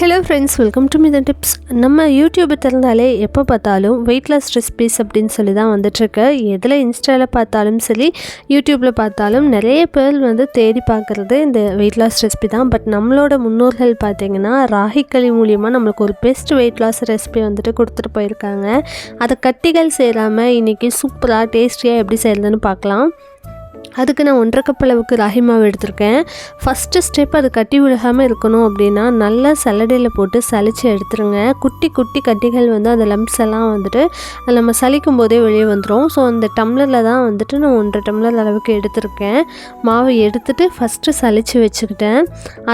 Hello friends welcome to Mithan tips நம்ம YouTube திறந்தாலே எப்போ பார்த்தாலும் வெயிட் லாஸ் ரெசிபிஸ் அப்படின்னு சொல்லி தான் வந்துட்டுருக்கு. எதில் இன்ஸ்டாவில் பார்த்தாலும் சரி யூடியூப்பில் பார்த்தாலும் நிறைய பேர் வந்து தேடி பார்க்குறது இந்த வெயிட் லாஸ் ரெசிபி தான். பட் நம்மளோட முன்னோர்கள் பார்த்திங்கன்னா ராகி களி மூலியமாக நம்மளுக்கு ஒரு பெஸ்ட் வெயிட் லாஸ் ரெசிபி வந்துட்டு கொடுத்துட்டு போயிருக்காங்க. அதை கட்டிகள் சேராமல் இன்றைக்கி சூப்பராக டேஸ்டியாக எப்படி செய்கிறதுன்னு பார்க்கலாம். அதுக்கு நான் ஒன்றரை கப் அளவுக்கு ராகி மாவு எடுத்திருக்கேன். ஃபஸ்ட்டு ஸ்டெப் அது கட்டி விழுகாமல் இருக்கணும் அப்படின்னா நல்லா சலடையில் போட்டு சளிச்சு எடுத்துருங்க. குட்டி குட்டி கட்டிகள் வந்து அந்த லம்ப்ஸ் எல்லாம் வந்துட்டு அது நம்ம சலிக்கும் போதே வெளியே வந்துடும் ஸோ அந்த டம்ளரில் தான் வந்துட்டு நான் ஒன்றரை டம்ளர் அளவுக்கு எடுத்திருக்கேன். மாவை எடுத்துகிட்டு ஃபஸ்ட்டு சளிச்சு வச்சுக்கிட்டேன்.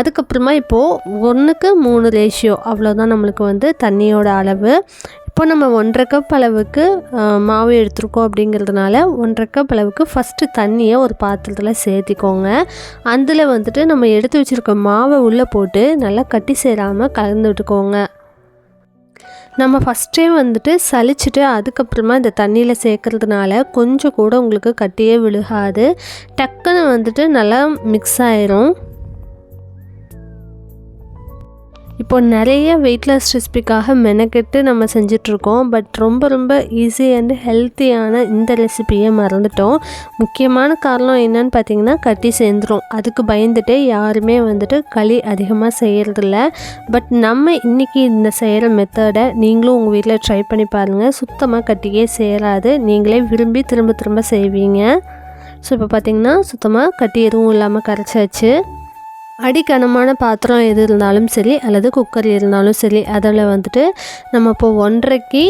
அதுக்கப்புறமா இப்போது ஒன்றுக்கு மூணு ரேஷியோ அவ்வளோதான் நம்மளுக்கு வந்து தண்ணியோட அளவு. இப்போ நம்ம ஒன்றரை கப் அளவுக்கு மாவு எடுத்துருக்கோம் அப்படிங்கிறதுனால ஒன்றரை கப் அளவுக்கு ஃபஸ்ட்டு தண்ணியை ஒரு பாத்திரத்தில் சேர்த்திக்கோங்க. அதில் வந்துட்டு நம்ம எடுத்து வச்சுருக்க மாவை உள்ளே போட்டு நல்லா கட்டி சேராமல் கலந்து விட்டுக்கோங்க. நம்ம ஃபஸ்ட்டே வந்துட்டு சளிச்சுட்டு அதுக்கப்புறமா இந்த தண்ணியில் சேர்க்குறதுனால கொஞ்சம் கூட உங்களுக்கு கட்டியே விழுகாது. டக்குன்னு வந்துட்டு நல்லா மிக்ஸ் ஆயிரும். இப்போ நிறைய வெயிட் லாஸ் ரெசிபிக்காக மெனக்கெட்டு நம்ம செஞ்சிட்ருக்கோம். பட் ரொம்ப ரொம்ப ஈஸி அண்ட் ஹெல்த்தியான இந்த ரெசிபியை மறந்துட்டோம். முக்கியமான காரணம் என்னன்னு பார்த்தீங்கன்னா கட்டி சேர்ந்துடும் அதுக்கு பயந்துட்டு யாருமே வந்துட்டு களி அதிகமாக செய்கிறதில்ல பட் நம்ம இன்றைக்கி இந்த செய்கிற மெத்தடை நீங்களும் உங்கள் வீட்டில் ட்ரை பண்ணி பாருங்கள் சுத்தமாக கட்டியே சேராது. நீங்களே விரும்பி திரும்ப திரும்ப செய்வீங்க. ஸோ இப்போ பார்த்திங்கன்னா சுத்தமாக கட்டி எதுவும் இல்லாமல் கரைச்சாச்சு. அடிக்கனமான பாத்திரம் எது இருந்தாலும் சரி அல்லது குக்கர் இருந்தாலும் சரி அதில் வந்துட்டு நம்ம இப்போ ஒன்றரைக்கு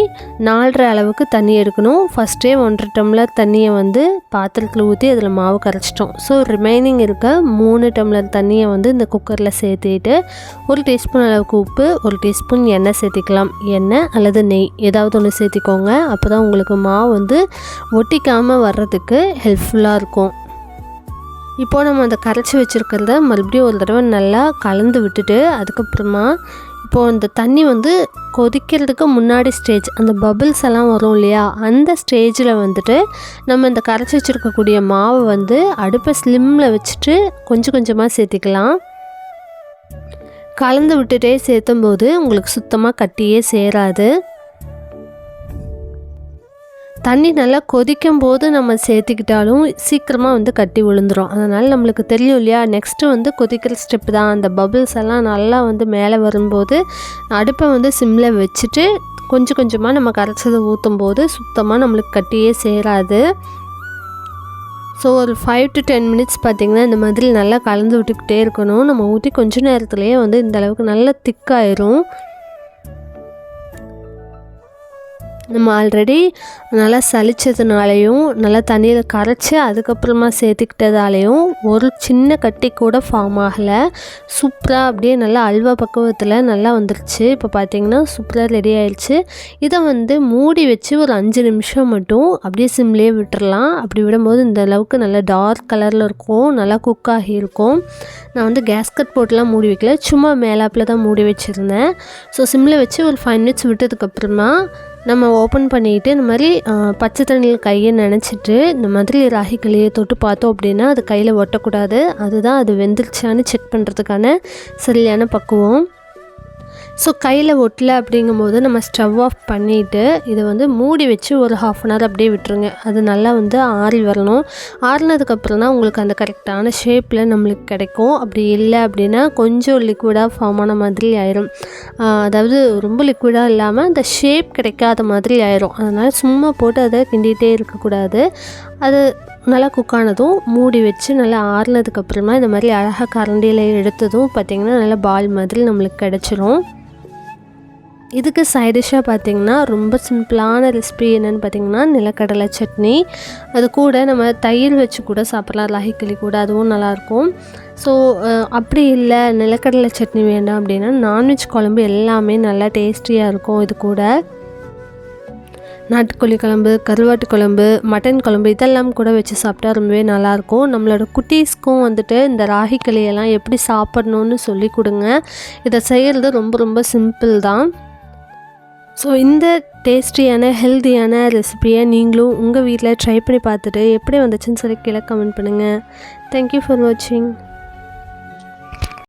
நாலரை அளவுக்கு தண்ணி எடுக்கணும். ஃபஸ்ட்டே ஒன்றரை டம்ளர் தண்ணியை வந்து பாத்திரத்தில் ஊற்றி அதில் மாவு கரைச்சிட்டோம். ஸோ ரிமைனிங் இருக்க மூணு டம்ளர் தண்ணியை வந்து இந்த குக்கரில் சேர்த்துட்டு ஒரு டீஸ்பூன் அளவுக்கு உப்பு ஒரு டீஸ்பூன் எண்ணெய் சேர்த்திக்கலாம். எண்ணெய் அல்லது நெய் ஏதாவது ஒன்று சேர்த்திக்கோங்க. அப்போ தான் உங்களுக்கு மாவு வந்து ஒட்டிக்காமல் வர்றதுக்கு ஹெல்ப்ஃபுல்லாக இருக்கும். இப்போ நம்ம அந்த கரைச்சி வச்சுருக்கிறத மறுபடியும் ஒரு தடவை நல்லா கலந்து விட்டுட்டு அதுக்கப்புறமா இப்போது அந்த தண்ணி வந்து கொதிக்கிறதுக்கு முன்னாடி ஸ்டேஜ் அந்த பபிள்ஸ் எல்லாம் வரும் இல்லையா? அந்த ஸ்டேஜில் வந்துட்டு நம்ம இந்த கரைச்சி வச்சுருக்கக்கூடிய மாவை வந்து அடுப்பை ஸ்லிம்மில் வச்சுட்டு கொஞ்சம் கொஞ்சமாக சேர்த்திக்கலாம். கலந்து விட்டுட்டே சேர்த்தும் போது உங்களுக்கு சுத்தமாக கட்டியே சேராது. தண்ணி நல்லா கொதிக்கும் போது நம்ம சேர்த்துக்கிட்டாலும் சீக்கிரமாக வந்து கட்டி விழுந்துடும் அதனால் நம்மளுக்கு தெரியும் இல்லையா? நெக்ஸ்ட்டு வந்து கொதிக்கிற ஸ்டெப் தான். அந்த பபிள்ஸ் எல்லாம் நல்லா வந்து மேலே வரும்போது அடுப்பை வந்து சிம்மில் வச்சுட்டு கொஞ்சம் கொஞ்சமாக நம்ம கரைச்சதை ஊற்றும் போது சுத்தமாக நம்மளுக்கு கட்டியே சேராது. ஸோ ஒரு ஃபைவ் டு டென் மினிட்ஸ் பார்த்திங்கன்னா இந்த மாதிரி நல்லா கலந்து விட்டுக்கிட்டே இருக்கணும். நம்ம ஊற்றி கொஞ்ச நேரத்துலேயே வந்து இந்த அளவுக்கு நல்லா திக்காயிரும் நம்ம ஆல்ரெடி நல்லா சளிச்சதுனாலையும் நல்லா தண்ணியில் கரைச்சி அதுக்கப்புறமா சேர்த்துக்கிட்டதாலையும் ஒரு சின்ன கட்டி கூட ஃபார்ம் ஆகலை. சூப்பராக அப்படியே நல்லா அல்வா பக்குவத்தில் நல்லா வந்துருச்சு. இப்போ பார்த்திங்கன்னா சூப்பராக ரெடி ஆயிடுச்சு. இதை வந்து மூடி வச்சு ஒரு அஞ்சு நிமிஷம் மட்டும் அப்படியே சிம்லேயே விட்டுடலாம் அப்படி விடும்போது இந்த அளவுக்கு நல்லா டார்க் கலரில் இருக்கும் நல்லா குக் ஆகியிருக்கும் நான் வந்து கேஸ்கட் போட்டுலாம் மூடி வைக்கல. சும்மா மேலாப்பில் தான் மூடி வச்சுருந்தேன். ஸோ சிம்மில் வச்சு ஒரு ஃபைவ் மினிட்ஸ் விட்டதுக்கப்புறமா நம்ம ஓப்பன் பண்ணிவிட்டு இந்த மாதிரி பச்சை தண்ணியில் கையை நினச்சிட்டு இந்த மாதிரி ராகி களியை தொட்டு பார்த்தோம் அப்படின்னா அது கையில் ஒட்டக்கூடாது. அதுதான் அது வெந்துருச்சான்னு செக் பண்ணுறதுக்கான சரியான பக்குவம். ஸோ கையில் ஒட்டலை அப்படிங்கும்போது நம்ம ஸ்டவ் ஆஃப் பண்ணிவிட்டு இதை வந்து மூடி வச்சு ஒரு ஹாஃப் அன் ஹவர் அப்படியே விட்டுருங்க. அது நல்லா வந்து ஆறி வரணும். ஆறினதுக்கப்புறம் தான் உங்களுக்கு அந்த கரெக்டான ஷேப்பில் நம்மளுக்கு கிடைக்கும். அப்படி இல்லை அப்படின்னா கொஞ்சம் லிக்விடாக ஃபார்ம் ஆன மாதிரி ஆயிரும். அதாவது ரொம்ப லிக்விடாக இல்லாமல் அந்த ஷேப் கிடைக்காத மாதிரி ஆயிரும். அதனால் சும்மா போட்டு அதை கிண்டிகிட்டே இருக்கக்கூடாது அது நல்லா குக்கானதும் மூடி வச்சு நல்லா ஆறுனதுக்கப்புறமா இந்த மாதிரி அழகாக கரண்டியில் எடுத்ததும் பார்த்திங்கன்னா நல்லா பால் மாதிரி நம்மளுக்கு கிடச்சிரும். இதுக்கு சைடிஷ்ஷாக பார்த்திங்கன்னா ரொம்ப சிம்பிளான ரெசிபி என்னென்னு பார்த்திங்கன்னா நிலக்கடலை சட்னி. அது கூட நம்ம தயிர் வச்சு கூட சாப்பிட்லாம். களி கூட அதுவும் நல்லாயிருக்கும். ஸோ அப்படி இல்லை நிலக்கடலை சட்னி வேண்டாம் அப்படின்னா நான்வெஜ் குழம்பு எல்லாமே நல்லா டேஸ்டியாக இருக்கும் இது கூட. நாட்டுக்கோழி குழம்பு கருவாட்டு குழம்பு மட்டன் குழம்பு இதெல்லாம் கூட வச்சு சாப்பிட்டா ரொம்பவே நல்லாயிருக்கும். நம்மளோட குட்டீஸ்க்கும் வந்துட்டு இந்த ராகி களியெல்லாம் எப்படி சாப்பிட்ணுன்னு சொல்லி கொடுங்க. இதை செய்கிறது ரொம்ப ரொம்ப சிம்பிள் தான். ஸோ இந்த டேஸ்டியான ஹெல்த்தியான ரெசிபியை நீங்களும் உங்கள் வீட்டில் ட்ரை பண்ணி பார்த்துட்டு எப்படி வந்துச்சுன்னு சொல்லி கீழே கமெண்ட் பண்ணுங்கள் தேங்க்யூ ஃபார் வாட்சிங்